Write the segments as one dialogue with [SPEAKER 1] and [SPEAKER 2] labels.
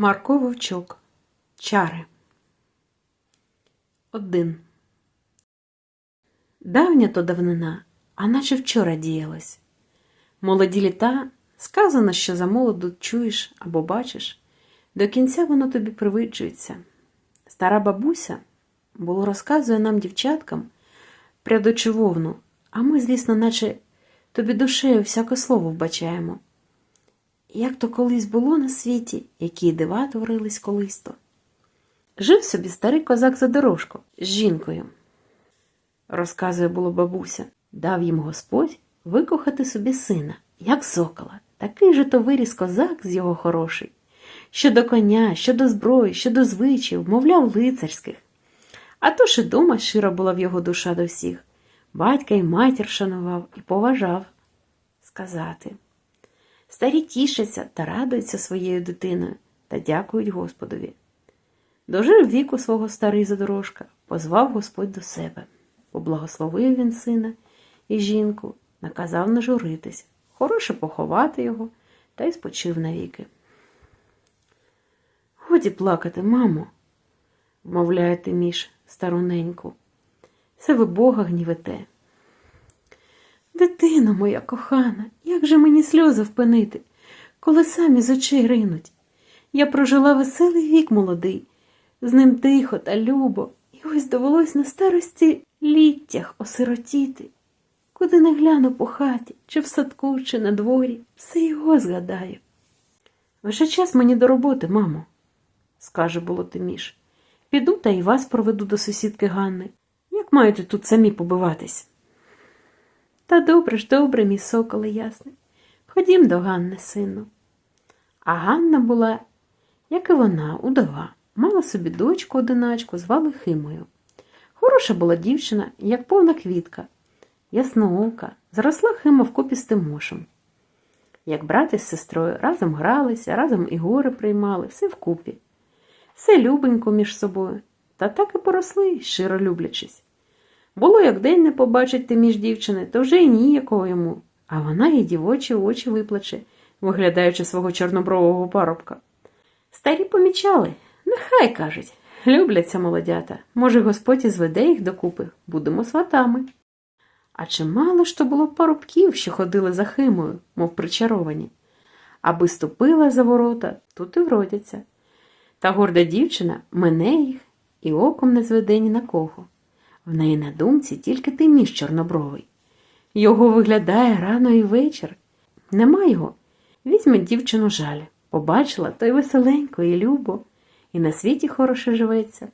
[SPEAKER 1] Марко Вовчок. Чари. Один. Давня то давнина, а наче вчора діялась. Молоді літа сказано, що за молоду чуєш або бачиш, до кінця воно тобі привиджується. Стара бабуся, було розказує нам, дівчаткам, прядучи вовну, а ми, звісно, наче тобі душею всяке слово вбачаємо. Як то колись було на світі, які дива творились колись то. Жив собі старий козак за дорожку з жінкою. Розказує було бабуся, дав їм Господь викохати собі сина, як сокола. Такий же то виріс козак з його хороший. Що до коня, що до зброї, що до звичаїв, мовляв, лицарських. А то ж і дома щира була в його душа до всіх. Батька й матір шанував і поважав. Сказати. Старі тішаться та радуються своєю дитиною та дякують Господові. Дожив віку свого старий задорожка, позвав Господь до себе. Поблагословив він сина і жінку, наказав не журитись, хороше поховати його та й спочив навіки. Годі плакати, мамо, вмовляє Тиміш староненьку. Це ви Бога гнівете. Дитино моя кохана, як же мені сльози впинити, коли самі з очей ринуть. Я прожила веселий вік молодий, з ним тихо та любо, і ось довелось на старості літтях осиротіти. Куди не гляну по хаті, чи в садку, чи на дворі, все його згадаю. Вже час мені до роботи, мамо, скаже було Тиміш. Піду та й вас проведу до сусідки Ганни. Як маєте тут самі побиватись? Та добре ж, добре, мій соколе ясний. Ходім до Ганни, сину. А Ганна була, як і вона, удова, мала собі дочку одиначку, звали Химою. Хороша була дівчина, як повна квітка, ясноока, зросла Хима вкупі з Тимошем. Як брат із сестрою разом гралися, разом і гори приймали, все вкупі. Все любенько між собою, та так і поросли, щиро люблячись. Було, як день не побачить ти між дівчини, то вже й ніякого йому, а вона їй дівочі очі виплаче, виглядаючи свого чорнобрового парубка. Старі помічали, нехай кажуть, любляться молодята. Може, Господь і зведе їх докупи, будемо сватами. А чимало ж то було парубків, що ходили за химою, мов причаровані. Аби ступила за ворота, тут і вродяться. Та горда дівчина мене їх і оком не зведе ні на кого. В неї на думці тільки ти між чорнобровий. Його виглядає рано і вечір. Нема його. Візьме дівчину жаль. Побачила, то й веселенько, і любо, і на світі хороше живеться.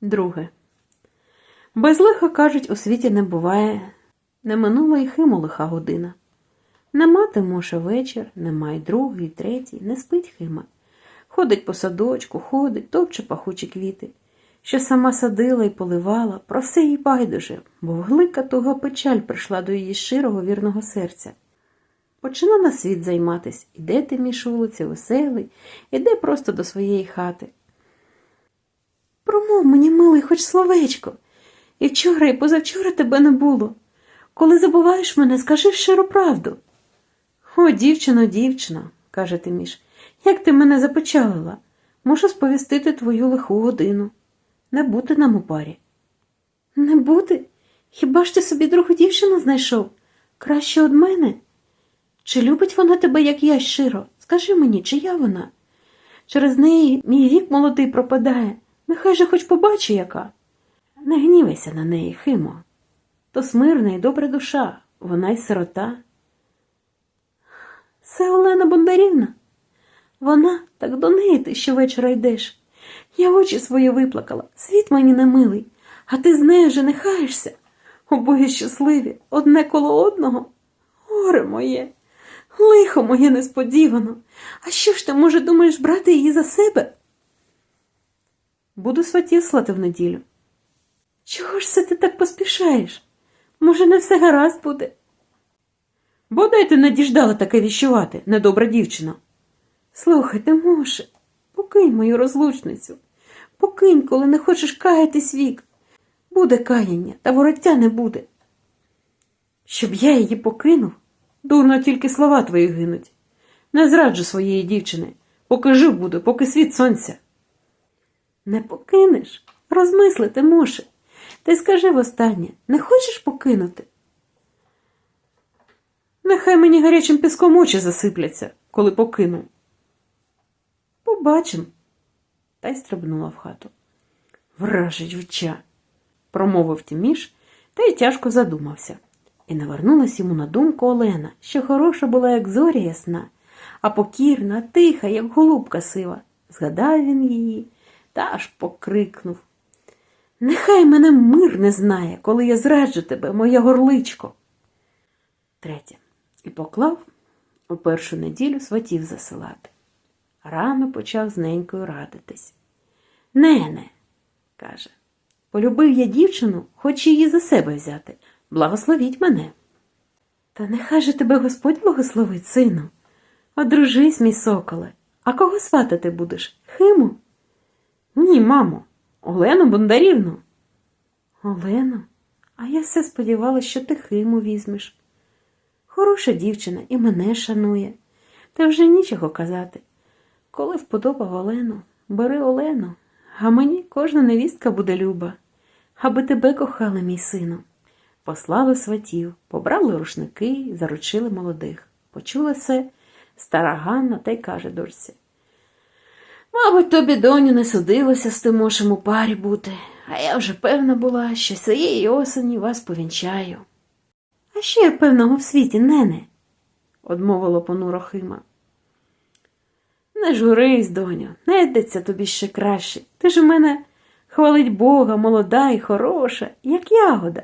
[SPEAKER 1] Друге. Без лиха, кажуть, у світі не буває. Не минула й химу лиха година. Нема Тимоша вечір, нема й другий, третій, не спить Хима. Ходить по садочку, ходить, топче пахучі квіти, що сама садила і поливала, про все їй байдуже, бо вглика туга печаль прийшла до її щирого вірного серця. Почина на світ займатись, іде ти між вулиці, веселий, іде просто до своєї хати. Промов мені, милий, хоч словечко. І вчора, і позавчора тебе не було. Коли забуваєш мене, скажи щиру правду. О, дівчино, дівчино, каже Тиміш, як ти мене запечалила, мушу сповістити твою лиху годину. Не бути нам у парі. Не бути? Хіба ж ти собі другу дівчину знайшов? Краще од мене? Чи любить вона тебе, як я щиро? Скажи мені, чия вона? Через неї мій вік молодий пропадає. Нехай же хоч побачу, яка. Не гнівайся на неї, Химо. То смирна і добра душа, вона й сирота. Це Олена Бондарівна. Вона так до неї ти щовечора йдеш. Я очі свої виплакала, світ мені не милий, а ти з нею женихаєшся. Обоє щасливі, одне коло одного. Горе моє, лихо моє несподівано. А що ж ти, може, думаєш брати її за себе? Буду сватів слати в неділю. Чого ж це ти так поспішаєш? Може, не все гаразд буде? Бодай ти не діждала таке віщувати, недобра дівчина. Слухай, Тимоше, покинь мою розлучницю. Покинь, коли не хочеш каятись вік. Буде каяння, та вороття не буде. Щоб я її покинув, дурно тільки слова твої гинуть. Не зраджу своєї дівчини. поки жив буду, поки світ сонця. Не покинеш, розмислити може. Ти скажи востаннє, не хочеш покинути? Нехай мені гарячим піском очі засипляться, коли покину. Побачим. Та й стрибнула в хату. Вражить вча, промовив Тіміш та й тяжко задумався. І навернулась йому на думку Олена, що хороша була, як зоря ясна, а покірна, тиха, як голубка сива. Згадав він її та аж покрикнув. Нехай мене мир не знає, коли я зраджу тебе, моє горличко. Третє. І поклав у першу неділю сватів засилати. Рано почав з ненькою радитись. Нене, каже, полюбив я дівчину, хоч її за себе взяти. Благословіть мене. Та нехай же тебе Господь благословить, сину. Одружись, мій соколе. А кого сватати будеш? Химу? Ні, мамо, Олену Бондарівну. Олену, а я все сподівалася, що ти Химу візьмеш. Хороша дівчина і мене шанує. Та вже нічого казати. Коли вподобав Олену, бери Олену, а мені кожна невістка буде люба, аби тебе кохали, мій сину. Послали сватів, побрали рушники, заручили молодих. Почула це стара Ганна та й каже дочці. Мабуть, тобі, доню, не судилося з Тимошем у парі бути, а я вже певна була, що цієї осені вас повінчаю. А що є певного в світі, нене? одмовило понуро Хима. Не журись, доню, не йдеться тобі ще краще. Ти ж у мене хвалить Бога, молода і хороша, як ягода.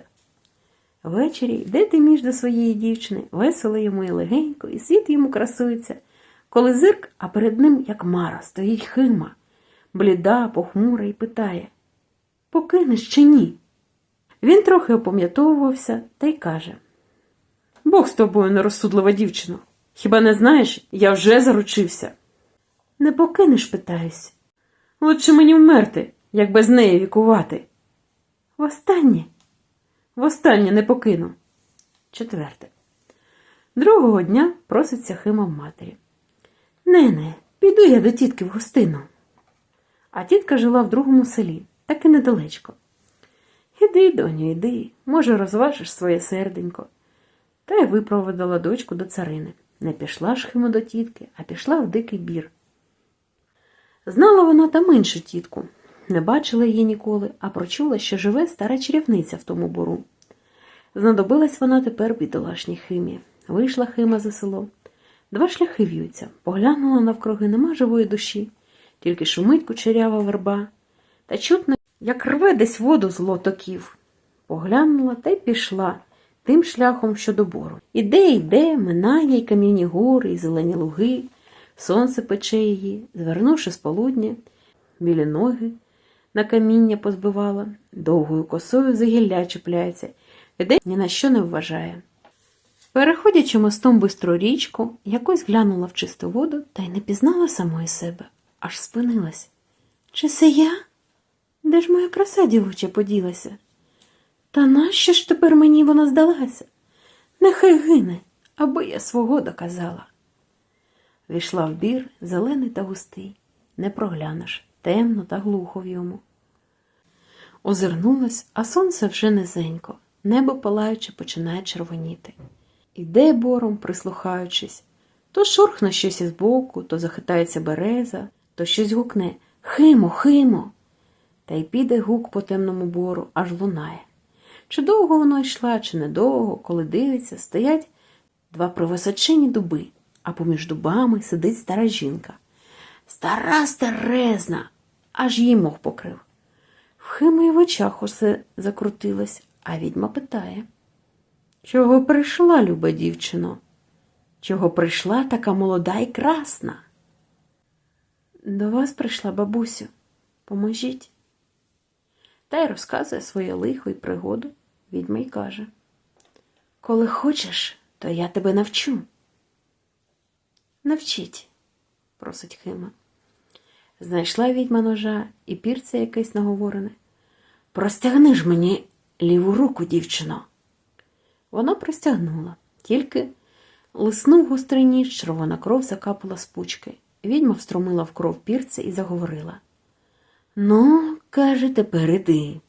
[SPEAKER 1] Ввечері йде ти між до своєї дівчини, весело йому і легенько, і світ йому красується. Коли зирк, а перед ним, як мара, стоїть Хима, бліда, похмура, і питає Покинеш чи ні? Він трохи опам'ятовувався та й каже Бог з тобою, нерозсудлива дівчино. Хіба не знаєш, я вже заручився. Не покинеш, питаюсь. Лучше мені вмерти, як без неї вікувати. Востаннє. Востаннє не покину. Четверте. Другого дня проситься Хима в матері. Нене, піду я до тітки в гостину. А тітка жила в другому селі, так і недалечко. Іди, доню, іди, може, розважиш своє серденько. Та й випроводила дочку до царини. Не пішла ж Хима до тітки, а пішла в дикий бір. Знала вона там іншу тітку, не бачила її ніколи, а прочула, що живе стара чарівниця в тому бору. Знадобилась вона тепер бідолашній Химі. Вийшла Хима за село. Два шляхи в'ються, поглянула навкруги, нема живої душі, тільки шумить кучерява верба, та чутно, як рве десь воду з лотоків. Поглянула та й пішла тим шляхом, що до бору. Іде, йде, минає й кам'яні гори, і зелені луги, сонце пече її, звернувши з полудня, білі ноги на каміння позбивала, довгою косою за гілля чіпляється, іде ні на що не вважає. Переходячи мостом бистру річку, якось глянула в чисту воду та й не пізнала самої себе, аж спинилась. Чи це я? Де ж моя краса дівоча поділася? Та нащо ж тепер мені вона здалася? Нехай гине, аби я свого доказала. Війшла в бір, зелений та густий, не проглянеш, темно та глухо в йому. Озирнулась, а сонце вже низенько, небо палаючи починає червоніти. Іде бором, прислухаючись, то шурхне щось із боку, то захитається береза, то щось гукне Химо, химо. Та й піде гук по темному бору, аж лунає. Чи довго воно йшла, чи недовго, коли дивиться, стоять два провисочені дуби, а поміж дубами сидить стара жінка. Стара старезна, аж їй мох покрив. В Химої в очах усе закрутилось, а відьма питає. Чого прийшла, люба дівчино? Чого прийшла така молода і красна? До вас прийшла бабусю. Поможіть. Та й розказує своє лихо і пригоду. Відьма й каже Коли хочеш, то я тебе навчу. Навчіть, просить Хима. Знайшла відьма ножа і пірце якесь наговорене. Простягни ж мені ліву руку, дівчино. Вона простягнула, тільки лиснув гострий ніж, червона кров закапала з пучки. Відьма встромила в кров пірце і заговорила. Ну, каже, тепер іди.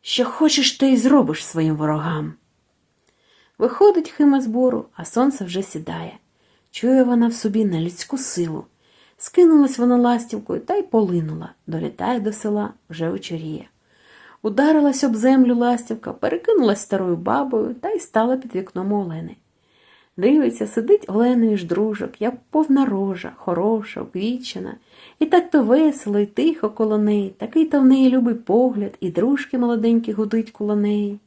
[SPEAKER 1] Що хочеш, те й зробиш своїм ворогам. Виходить Хима з бору, а сонце вже сідає. Чує вона в собі нелюдську силу. Скинулась вона ластівкою та й полинула, долітає до села, вже вечоріє. Ударилась об землю ластівка, перекинулась старою бабою та й стала під вікном у Олени. Дивиться, сидить Оленою ж дружок, як повна рожа, хороша, обвічена, і так то весело і тихо коло неї, такий то в неї любий погляд, і дружки молоденькі гудуть коло неї.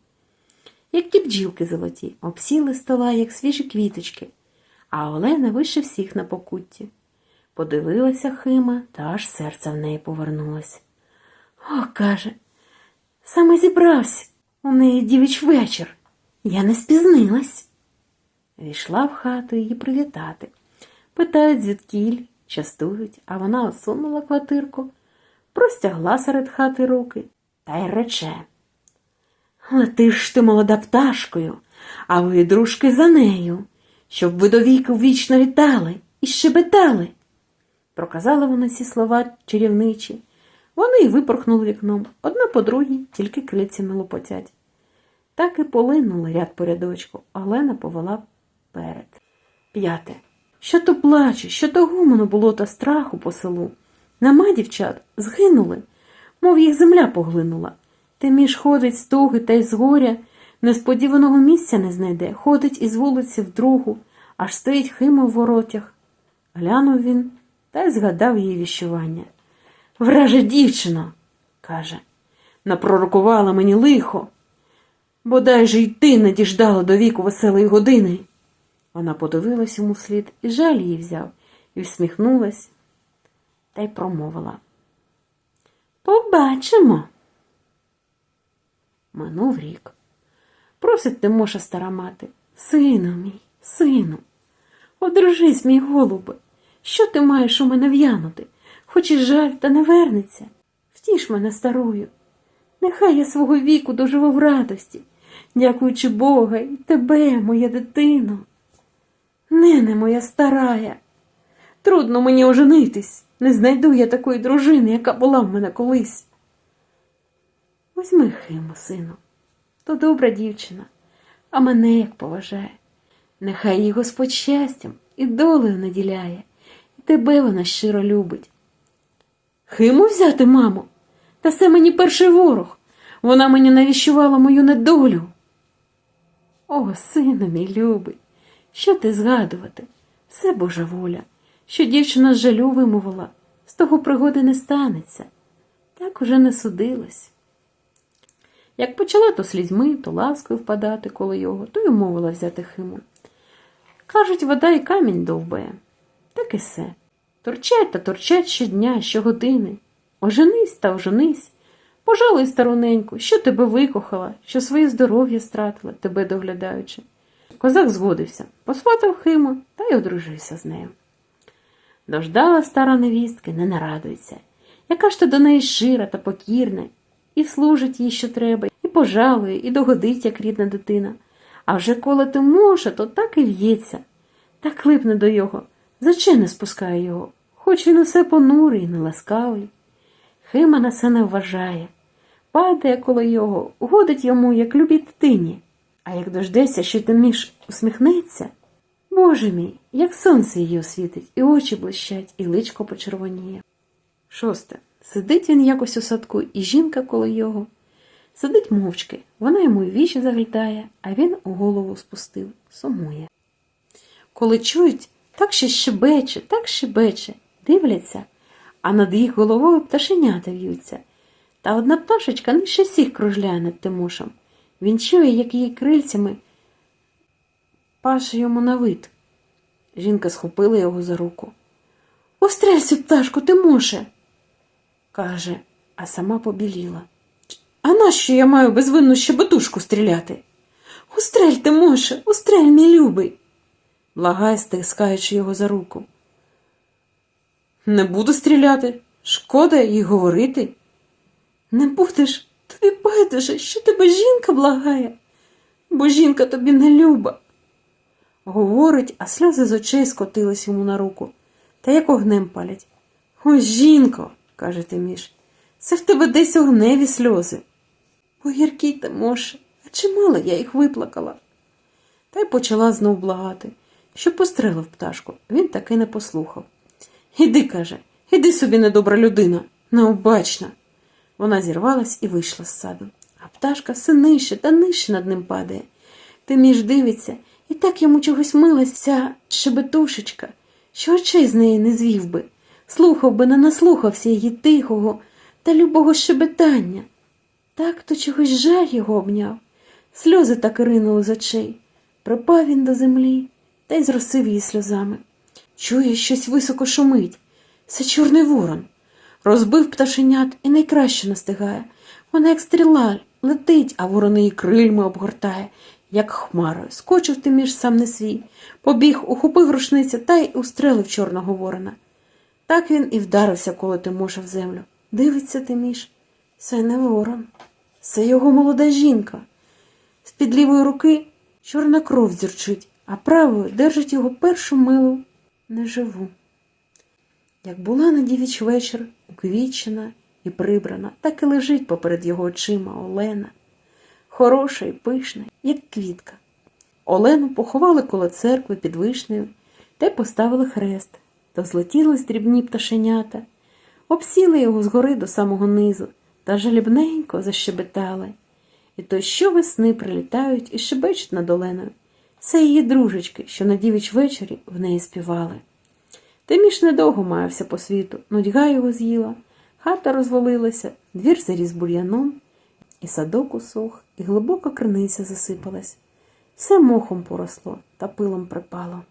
[SPEAKER 1] Як ті бджілки золоті, обсіли стола, як свіжі квіточки, а Олена вище всіх на покутті. Подивилася Хима, та аж серце в неї повернулось. О, каже, саме зібрався у неї дівіч вечір. Я не спізнилась. Війшла в хату її привітати. Питають, звідкіль, частують, а вона осунула квартирку, простягла серед хати руки та й рече. Летиш ти, молода пташкою, а ви, дружки, за нею, щоб ви до віку вічно вітали і щебетали. Проказала вона ці слова чарівничі. Вони й випорхнули вікном, одна по другій, тільки крильцями лопотять. Так і полинули ряд по рядочку, Олена повела перед. П'яте. Що то плаче, що то гуману було та страху по селу. Нема дівчат, згинули, мов їх земля поглинула. Тиміж ходить з туги та й з горя, несподіваного місця не знайде, ходить із вулиці в другу, аж стоїть хима в воротях. Глянув він та й згадав її віщування. Враже дівчино, каже, напророкувала мені лихо. Бодай же й ти не діждала до віку веселої години. Вона подивилась йому вслід і жаль її взяв, і всміхнулась та й промовила. Побачимо. Минув рік. Просить Тимоша стара мати. Сину мій, сину, одружись, мій голубе, що ти маєш у мене в'янути? Хоч і жаль, та не вернеться. Втіш мене старою. Нехай я свого віку доживу в радості, дякуючи Бога і тебе, моя дитино. Нене моя старая. Трудно мені оженитись. Не знайду я такої дружини, яка була в мене колись. Возьми Химу, сину, то добра дівчина, а мене як поважає. Нехай її Господь щастям і долею наділяє, і тебе вона щиро любить. Химу взяти, мамо, та це мені перший ворог. Вона мені навіщувала мою недолю. О, сину мій любий, що ти згадувати? Все Божа воля, що дівчина з жалю вимовила, з того пригоди не станеться. Так уже не судилось. Як почала то слізьми, то ласкою впадати коло його, то й умовила взяти химу. Кажуть, вода і камінь довбає. Так і все. Торчать та торчать щодня, щогодини. Оженись та оженись. Пожалуй, староненьку, що тебе викохала, що своє здоров'я стратила, тебе доглядаючи. Козак згодився, посватав Химу та й одружився з нею. Дождала стара невістки, не нарадується. Яка ж ти до неї шира та покірна, і служить їй, що треба, і пожалує, і догодить, як рідна дитина. А вже коли ти може, то так і в'ється, так липне до його, заче не спускає його, хоч він усе понурий, неласкавий. Хима на це не вважає, падає коло його, годить йому, як любій дитині. А як дождеться, що Тиміш усміхнеться, Боже мій, як сонце її освітить, і очі блищать, і личко почервоніє. Шосте. Сидить він якось у садку, і жінка коло його. Сидить мовчки, вона йому й вічі заглядає, а він у голову спустив, сумує. Коли чують, так ще щебече, так щебече, дивляться, а над їх головою пташенята в'ються. Та одна пташечка нижче всіх кружляє над Тимошем. Він чує, як її крильцями паше йому на вид. Жінка схопила його за руку. Острелься, пташку, Тимоше, каже, а сама побіліла. А нащо я маю безвинну щебетушку стріляти? Устрель, Тимоше, устрель, мій любий, благає, стискаючи його за руку. Не буду стріляти, шкода їй говорити. Не будеш, тобі байдуже, що тебе жінка благає, бо жінка тобі не люба. Говорить, а сльози з очей скотились йому на руку. Та як огнем палять. Ой, жінко, каже Тиміш, це в тебе десь огневі сльози. Огірки ти, Моше, а чимало я їх виплакала. Та й почала знов благати, що пострелив пташку. Він таки не послухав. Іди, каже, іди собі, недобра людина, необачна. Вона зірвалась і вийшла з саду. А пташка все нижче та нижче над ним падає. Тиміш дивиться, і так йому чогось милась ця щебетушечка, що очей з неї не звів би, слухав би, не наслухався її тихого та любого щебетання. Так то чогось жаль його обняв. Сльози так ринули з очей. Припав він до землі та й зросив її сльозами. Чує, щось високо шумить. Це чорний ворон. Розбив пташенят і найкраще настигає. Вона, як стріла, летить, а ворон її крильми обгортає, як хмарою. Скочив ти між сам не свій, побіг, ухопив рушниця та й устрелив чорного ворона. Так він і вдарився, коли Тимоша в землю. Дивиться Тиміш. Це не ворон, це його молода жінка. З-під лівої руки чорна кров зірчить, а правою держить його першу милу неживу. Як була на дівіч вечір, уквічена і прибрана, так і лежить поперед його очима Олена, хороша і пишна, як квітка. Олену поховали коло церкви під вишнею та поставили хрест, то злетіли дрібні пташенята, обсіли його згори до самого низу та жалібненько защебетали. І то щовесни прилітають і шебечуть над Оленою. Це її дружечки, що на дівіч вечорі в неї співали. Тиміш недовго маявся по світу, нудьга його з'їла, хата розвалилася, двір заріс бур'яном, і садок усох, і глибока криниця засипалась. Все мохом поросло та пилом припало.